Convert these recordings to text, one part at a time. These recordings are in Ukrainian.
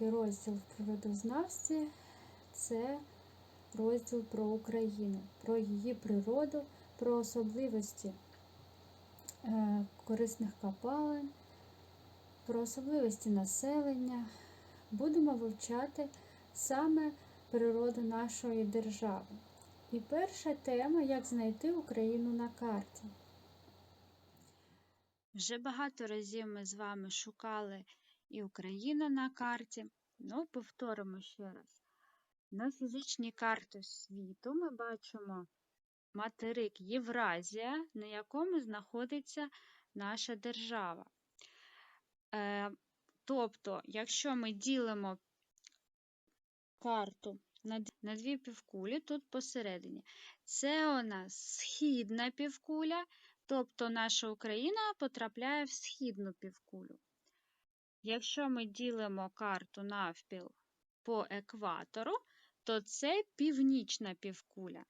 короткий розділ в природознавстві це розділ про Україну, про її природу, про особливості е, корисних копалин, про особливості населення. Будемо вивчати саме природу нашої держави. І перша тема як знайти Україну на карті. Вже багато разів ми з вами шукали і Україну на карті. Ну, повторимо ще раз. На фізичній карті світу ми бачимо материк Євразія, на якому знаходиться наша держава. Е, тобто, якщо ми ділимо карту на дві півкулі, тут посередині, це у нас східна півкуля, тобто наша Україна потрапляє в східну півкулю. Якщо ми ділимо карту навпіл по екватору, то це північна півкуля.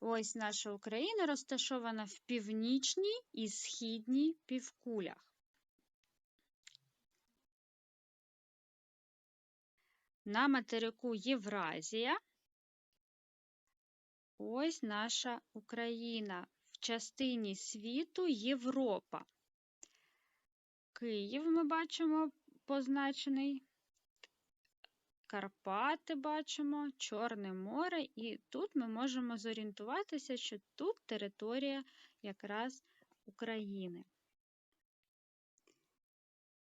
Ось наша Україна розташована в північній і східній півкулях. На материку Євразія ось наша Україна в частині світу Європа. Київ ми бачимо позначений. Карпати бачимо, Чорне море, і тут ми можемо зорієнтуватися, що тут територія якраз України.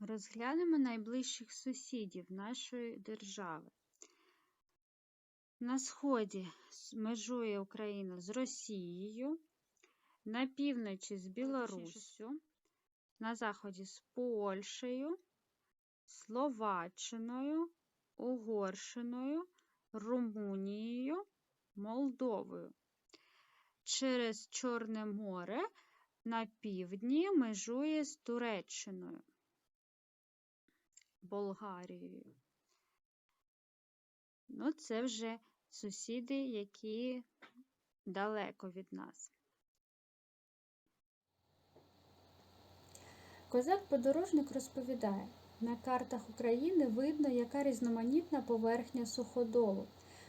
Розглянемо найближчих сусідів нашої держави. На сході межує Україна з Росією, на півночі з Білоруссю, на заході з Польщею, Словаччиною, Угорщиною, Румунією, Молдовою. Через Чорне море на півдні межує з Туреччиною, Болгарією. Ну, це вже сусіди, які далеко від нас. Козак-подорожник розповідає, на картах України видно, яка різноманітна поверхня суходолу.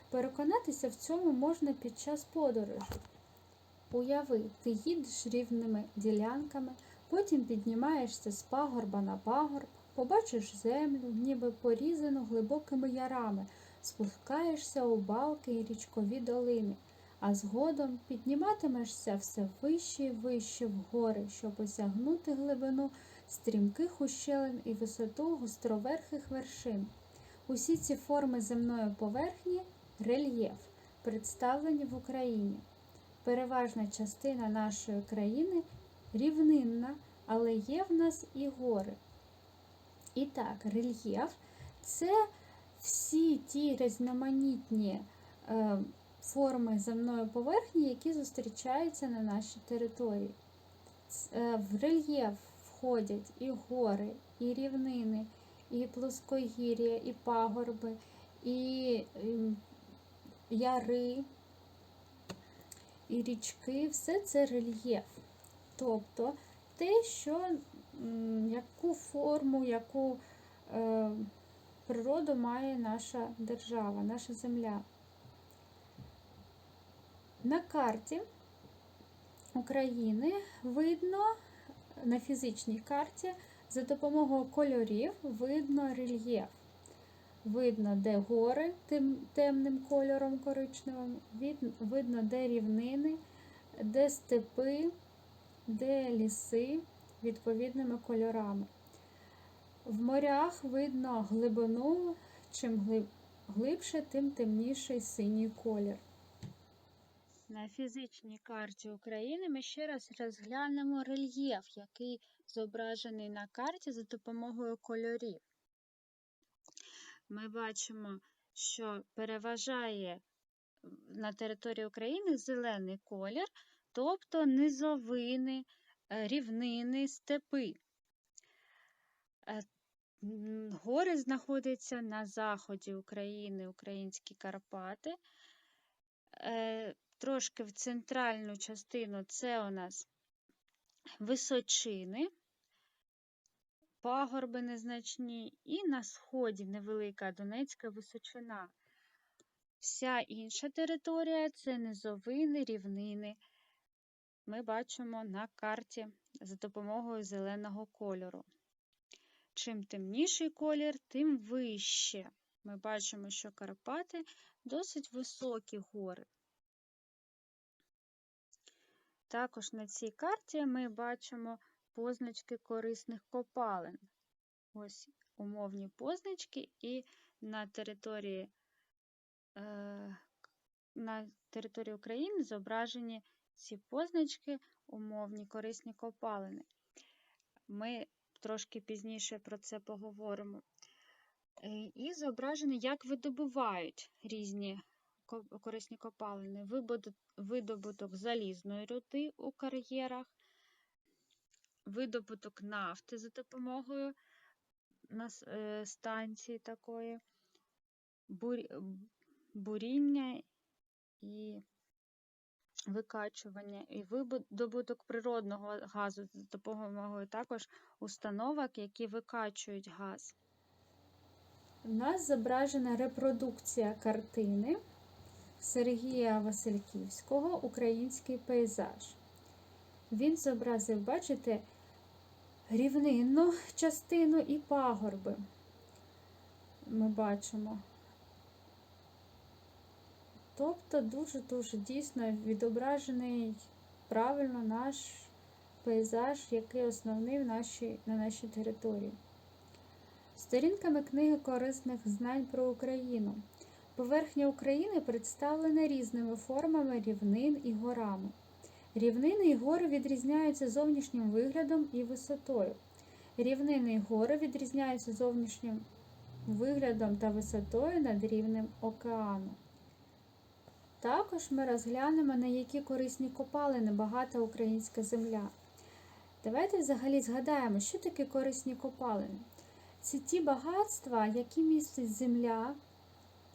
Переконатися в цьому можна під час подорожі. Уяви, ти їдеш рівними ділянками, потім піднімаєшся з пагорба на пагорб, побачиш землю, ніби порізану глибокими ярами, спускаєшся у балки і річкові долини, а згодом підніматимешся все вище і вище вгори, щоб осягнути глибину стрімких ущелин і висоту гостроверхих вершин. Усі ці форми земної поверхні рельєф, представлені в Україні. Переважна частина нашої країни рівнинна, але є в нас і гори. І так, рельєф це всі ті різноманітні е, форми земної поверхні, які зустрічаються на нашій території. Е, В рельєф входять і гори, і рівнини, і плоскогір'я, і пагорби, і ем, яри, і річки, все це рельєф. Тобто те, що яку форму, яку е, природу має наша держава, наша земля. На карті України видно на фізичній карті за допомогою кольорів видно рельєф. Видно, де гори тим, темним кольором коричневим, видно, де рівнини, де степи, де ліси відповідними кольорами. В морях видно глибину, чим глибше, тим темніший синій колір. На фізичній карті України ми ще раз розглянемо рельєф, який зображений на карті за допомогою кольорів. Ми бачимо, що переважає на території України зелений колір, тобто низовини, е, рівнини, степи. Е, Гори знаходяться на заході України, українські Карпати. Трошки в центральну частину це у нас височини. пагорби незначні, і на сході невелика Донецька височина. Вся інша територія це низовини, рівнини. Ми бачимо на карті за допомогою зеленого кольору. Чим темніший колір, тим вище. Ми бачимо, що Карпати досить високі гори. Також на цій карті ми бачимо позначки корисних копалин. Ось умовні позначки, і на території, е, на території України зображені ці позначки умовні корисні копалини. Ми трошки пізніше про це поговоримо. Е, І зображено, як видобувають різні корисні копалини. Видобуток залізної руди у кар'єрах, видобуток нафти за допомогою е, станції такої, буріння і викачування, і видобуток природного газу за допомогою також установок, які викачують газ. У нас зображена репродукція картини Сергія Васильківського Український пейзаж. Він зобразив, бачите, рівнинну частину і пагорби. Ми бачимо. Тобто дуже-дуже дійсно відображений правильно наш пейзаж, який основний в нашій, на нашій території. Сторінками книги корисних знань про Україну. Поверхня України представлена різними формами рівнин і горами. Рівнини і гори відрізняються зовнішнім виглядом і висотою. Рівнини і гори відрізняються зовнішнім виглядом та висотою над рівнем океану. Також ми розглянемо, на які корисні копалини багата українська земля. Давайте взагалі згадаємо, що таке корисні копалини. Це ті багатства, які містить земля,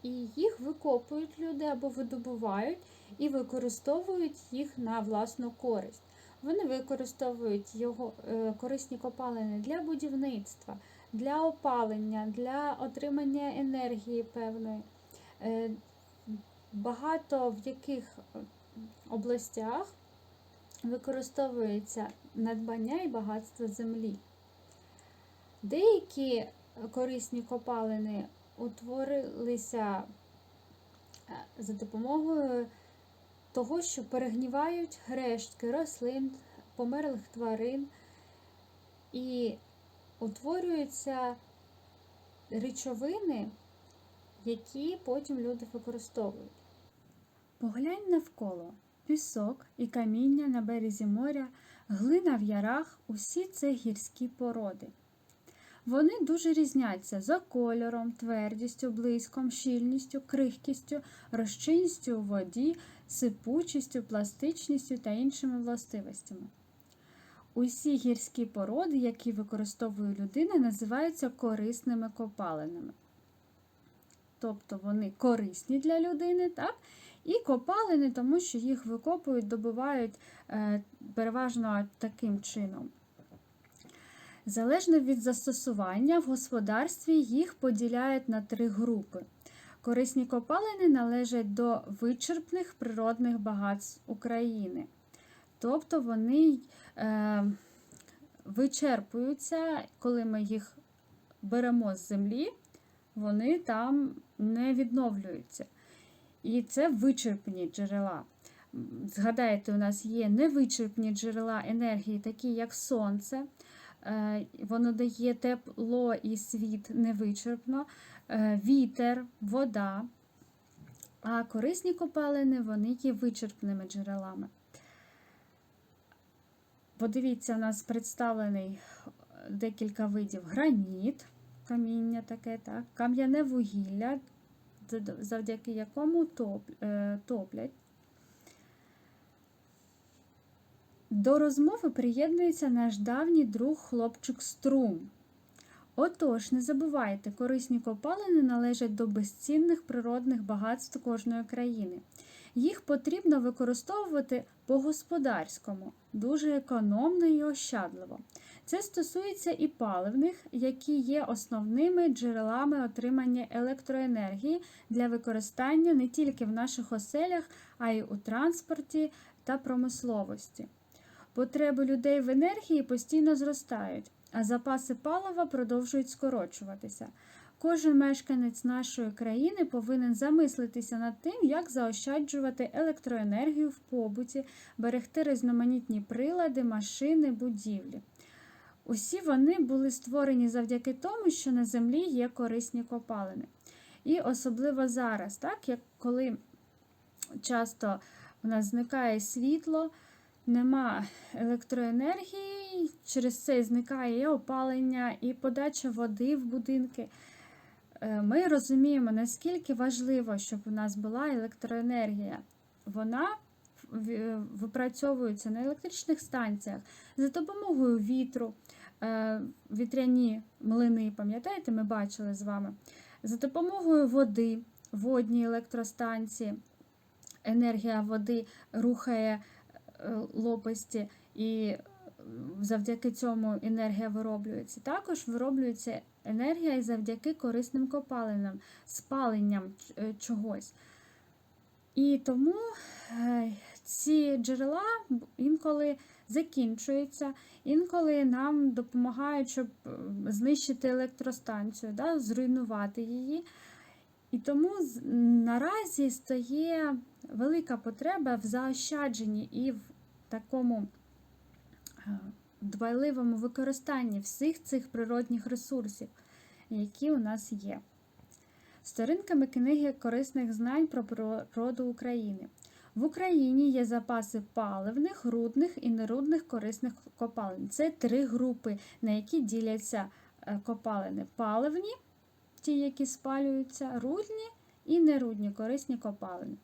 і їх викопують люди або видобувають і використовують їх на власну користь. Вони використовують його е, корисні копалини для будівництва, для опалення, для отримання енергії певної. Е, Багато в яких е, областях використовується надбання і багатство землі. Деякі корисні копалини утворилися е, за допомогою того, що перегнівають рештки рослин, померлих тварин і утворюються речовини, які потім люди використовують. Поглянь навколо пісок і каміння на березі моря, глина в ярах усі це гірські породи. Вони дуже різняться за кольором, твердістю, блиском, щільністю, крихкістю, розчинністю у воді, сипучістю, пластичністю та іншими властивостями. Усі гірські породи, які використовує людина, називаються корисними копалинами. Тобто вони корисні для людини, так? і копалини, тому що їх викопують, добувають е, переважно таким чином. Залежно від застосування в господарстві їх поділяють на три групи. Корисні копалини належать до вичерпних природних багатств України. Тобто вони е, вичерпуються, коли ми їх беремо з землі, вони там не відновлюються. І це вичерпні джерела. Згадайте, у нас є невичерпні джерела енергії, такі як сонце. Е, Воно дає тепло і світ невичерпно, е, вітер, вода. А корисні копалини вони є вичерпними джерелами. Подивіться, у нас представлений декілька видів граніт, каміння таке, так, кам'яне вугілля, завдяки якому топ, е, топлять. До розмови приєднується наш давній друг хлопчик Струм. Отож, не забувайте, корисні копалини належать до безцінних природних багатств кожної країни. Їх потрібно використовувати по-господарському, дуже економно і ощадливо. Це стосується і паливних, які є основними джерелами отримання електроенергії для використання не тільки в наших оселях, а й у транспорті та промисловості. Потреби людей в енергії постійно зростають, а запаси палива продовжують скорочуватися. Кожен мешканець нашої країни повинен замислитися над тим, як заощаджувати електроенергію в побуті, берегти різноманітні прилади, машини, будівлі. Усі вони були створені завдяки тому, що на землі є корисні копалини. І особливо зараз, так, як коли часто у нас зникає світло, нема електроенергії, через це зникає і опалення, і подача води в будинки. Е, Ми розуміємо, наскільки важливо, щоб у нас була електроенергія. Вона випрацьовується на електричних станціях за допомогою вітру, е, вітряні млини, пам'ятаєте, ми бачили з вами, за допомогою води, водні електростанції, енергія води рухає е, лопасті і е, завдяки цьому енергія вироблюється. Також вироблюється енергія і завдяки корисним копалинам, спаленням е, чогось. І тому е, ці джерела інколи закінчуються, інколи нам допомагають, щоб е, знищити електростанцію, да, зруйнувати її. І тому наразі стає велика потреба в заощадженні і в такому е, дбайливому використанні всіх цих природних ресурсів, які у нас є. Сторінками книги корисних знань про природу України. В Україні є запаси паливних, рудних і нерудних корисних копалин. Це три групи, на які діляться е, копалини: паливні, ті, які спалюються, рудні і нерудні корисні копалини.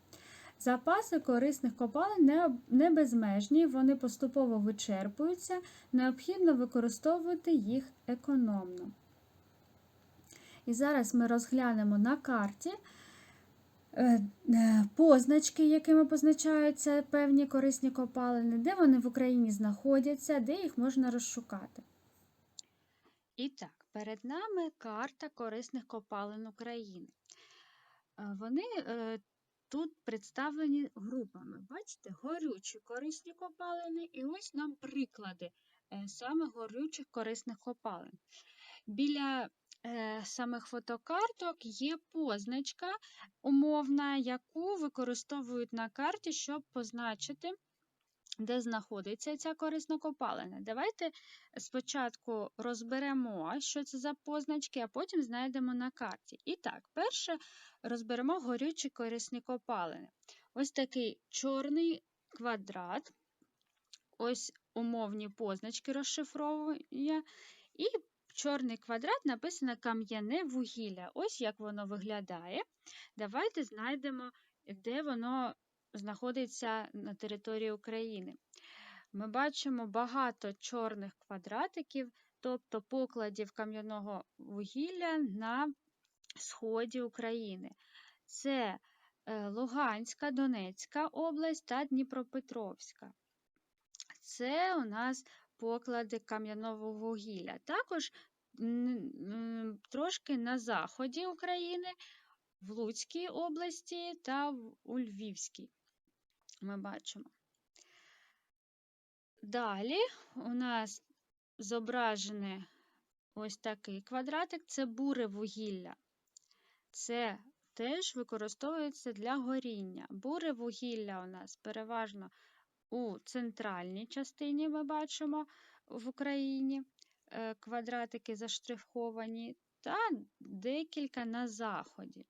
Запаси корисних копалин не, безмежні, вони поступово вичерпуються, необхідно використовувати їх економно. І зараз ми розглянемо на карті е, е, позначки, якими позначаються певні корисні копалини, де вони в Україні знаходяться, де їх можна розшукати. І так, перед нами карта корисних копалин України. Е, Вони тут представлені групами. Бачите, горючі корисні копалини, і ось нам приклади е, саме горючих корисних копалин. Біля е, самих фотокарток є позначка умовна, яку використовують на карті, щоб позначити, де знаходиться ця корисна копалина. Давайте спочатку розберемо, що це за позначки, а потім знайдемо на карті. І так, перше розберемо горючі корисні копалини. Ось такий чорний квадрат, ось умовні позначки розшифровує, і чорний квадрат написано кам'яне вугілля. Ось як воно виглядає. Давайте знайдемо, де воно знаходиться на території України. Ми бачимо багато чорних квадратиків, тобто покладів кам'яного вугілля на сході України. Це е, Луганська, Донецька область та Дніпропетровська. Це у нас поклади кам'яного вугілля. Також трошки на заході України, в Луцькій області та у Львівській. Ми бачимо. Далі у нас зображений ось такий квадратик це буре вугілля. Це теж використовується для горіння. Буре вугілля у нас переважно у центральній частині ми бачимо в Україні е, квадратики заштриховані, та декілька на заході.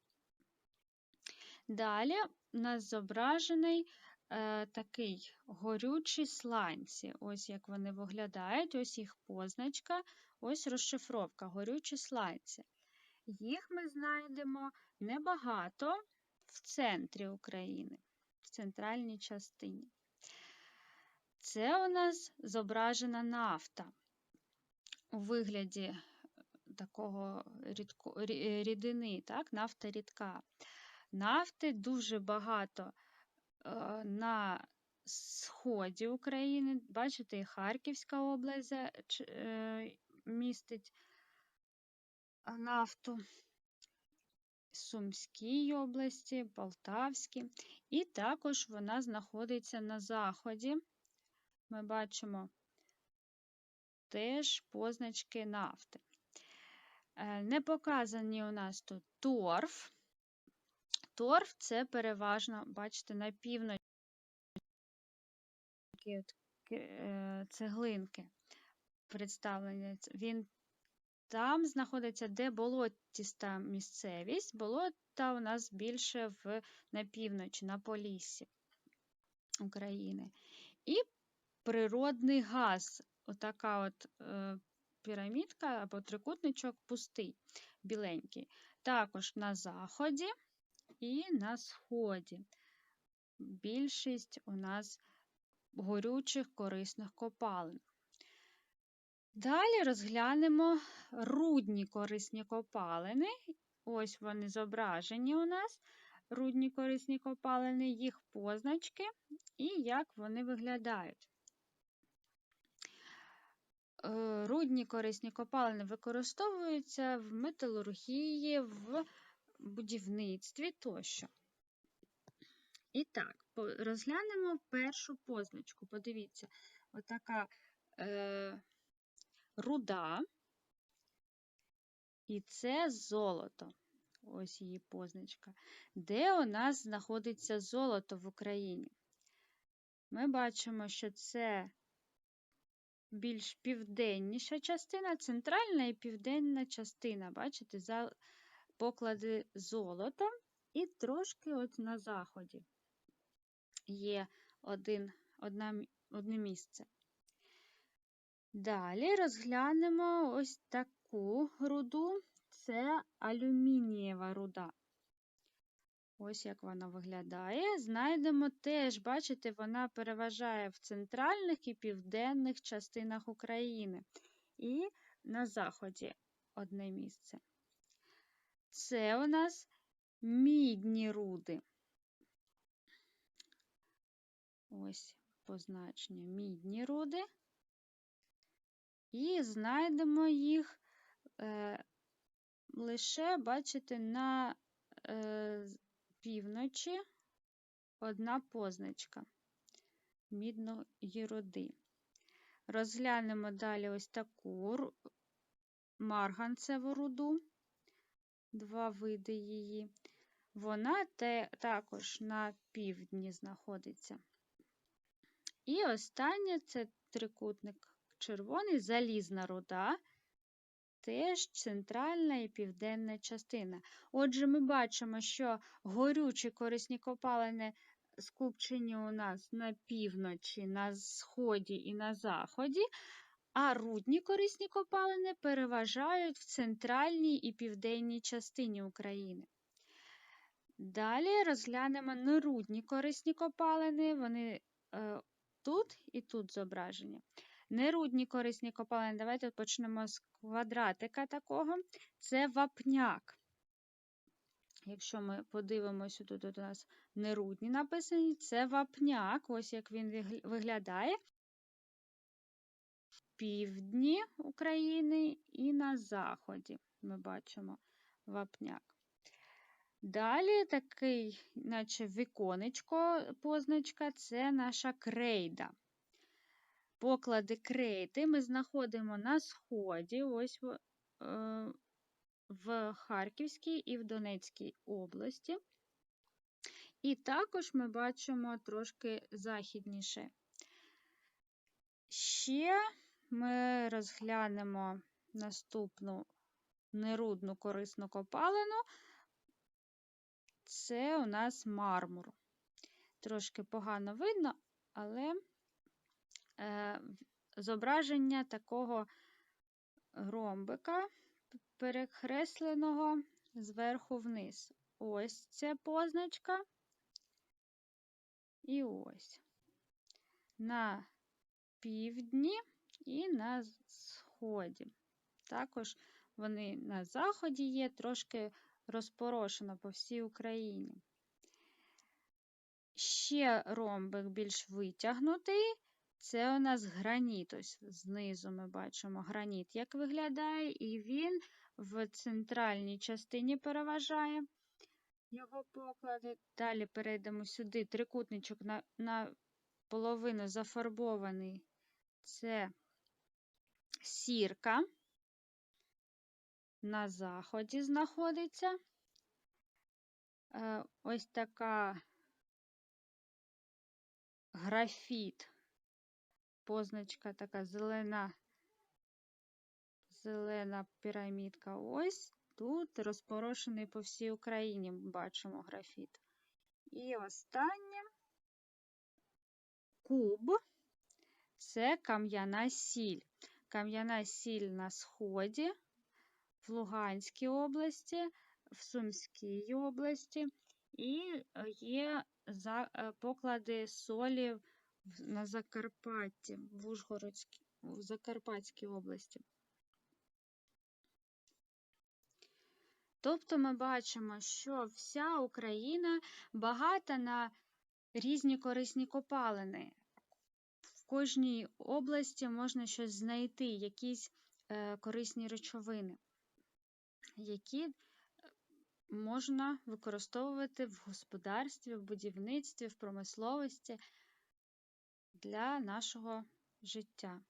Далі у нас зображений е, такий горючі сланці. Ось як вони виглядають, ось їх позначка, ось розшифровка, горючі сланці. Їх ми знайдемо небагато в центрі України, в центральній частині. Це у нас зображена нафта у вигляді такого рідко, рідини, так, нафта рідка. Нафти дуже багато на сході України. Бачите, і Харківська область е, містить нафту. Сумській області, Полтавській. І також вона знаходиться на заході. Ми бачимо теж позначки нафти. Е, Не показані у нас тут торф. Торф це переважно, бачите, на півночі такі е, цеглинки представлені. Він там знаходиться, де болотіста місцевість. Болота у нас більше в, на півночі, на Поліссі України. І природний газ. Отака от е, пірамідка або трикутничок пустий, біленький. Також на заході і на сході. Більшість у нас горючих корисних копалин. Далі розглянемо рудні корисні копалини. Ось вони зображені у нас. Рудні корисні копалини, їх позначки і як вони виглядають. Е, Рудні корисні копалини використовуються в металургії, в будівництві тощо. І так, розглянемо першу позначку. Подивіться, отака е, руда, і це золото. Ось її позначка. Де у нас знаходиться золото в Україні? Ми бачимо, що це більш південніша частина, центральна і південна частина. Бачите, поклади золота і трошки от на заході є один, одна, одне місце. Далі розглянемо ось таку руду. Це алюмінієва руда. Ось як вона виглядає. Знайдемо теж, бачите, вона переважає в центральних і південних частинах України. І на заході одне місце. Це у нас мідні руди. Ось позначення мідні руди. І знайдемо їх е, лише, бачите, на е, півночі одна позначка мідної руди. Розглянемо далі ось таку марганцеву руду, два види її. Вона те, також на півдні знаходиться. І останнє це трикутник червоний, залізна руда, теж центральна і південна частина. Отже, ми бачимо, що горючі корисні копалини скупчені у нас на півночі, на сході і на заході, а рудні корисні копалини переважають в центральній і південній частині України. Далі розглянемо нерудні корисні копалини. Вони е, тут і тут зображені. Нерудні корисні копалини. Давайте почнемо з квадратика такого. Це вапняк. Якщо ми подивимося, тут у нас нерудні написані, це вапняк. Ось як він виглядає. Півдні України і на заході ми бачимо вапняк. Далі такий, наче віконечко, позначка, це наша крейда. Поклади крейди ми знаходимо на сході, ось в, е, в Харківській і в Донецькій області. І також ми бачимо трошки західніше. Ще ми розглянемо наступну нерудну корисну копалину. Це у нас мармур. Трошки погано видно, але е, зображення такого ромбика перекресленого зверху вниз. Ось це позначка. І ось. На півдні і на сході. Також вони на заході є, трошки розпорошено по всій Україні. ще ромбик більш витягнутий. Це у нас граніт. Ось знизу ми бачимо граніт, як виглядає, і він в центральній частині переважає його поклади. Далі перейдемо сюди. Трикутничок на, на половину зафарбований. Це сірка. На заході знаходиться. Е, Ось така графіт. Позначка така зелена, зелена пірамідка. Ось тут розпорошений по всій Україні. Бачимо графіт. І останнє куб це кам'яна сіль. Кам'яна сіль на сході, в Луганській області, в Сумській області, і е, є е, поклади солі на Закарпатті, в Ужгородській, в Закарпатській області. Тобто ми бачимо, що вся Україна багата на різні корисні копалини. Кожній області можна щось знайти, якісь е, корисні речовини, які е, можна використовувати в господарстві, в будівництві, в промисловості для нашого життя.